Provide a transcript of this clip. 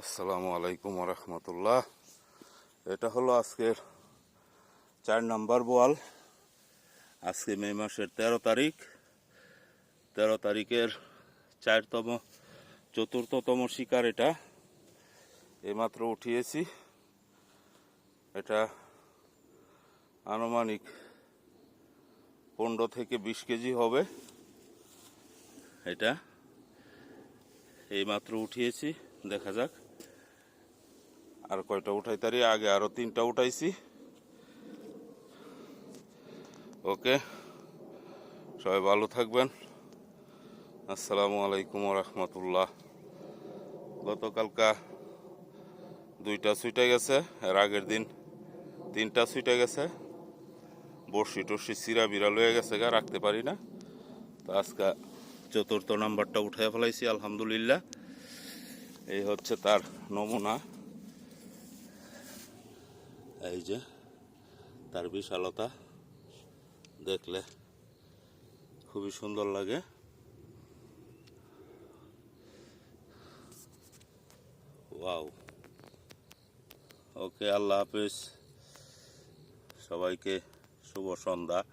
আসসালামু আলাইকুম রহমতুল্লাহ এটা হলো আজকের চার নাম্বার বোয়াল। আজকে মে মাসের তেরো তারিখ। তেরো তারিখের চারতম, চতুর্থতম শিকার এটা। এইমাত্র উঠিয়েছি। এটা আনুমানিক পনেরো থেকে বিশ কেজি হবে। এটা এইমাত্র উঠিয়েছি। দেখা যাক। আর কয়টা উঠাই তারি? আগে আরও তিনটা উঠাইছি। ওকে, সবাই ভালো থাকবেন। আসসালামু আলাইকুম রহমতুল্লাহ গতকালকা দুইটা সুইটে গেছে, এর আগের দিন তিনটা সুইটে গেছে। বড়শি টর্শি সিরা বিড়াল হয়ে গেছে গা, রাখতে পারি না। তো আজকে চতুর্থ নাম্বারটা উঠে ফেলাইছি, আলহামদুলিল্লাহ। এই হচ্ছে তার নমুনা। এই যে, তার বিশালতা দেখলে খুবই সুন্দর লাগে। ওয়াও। ওকে, আল্লাহ হাফিজ। সবাইকে শুভ সন্ধ্যা।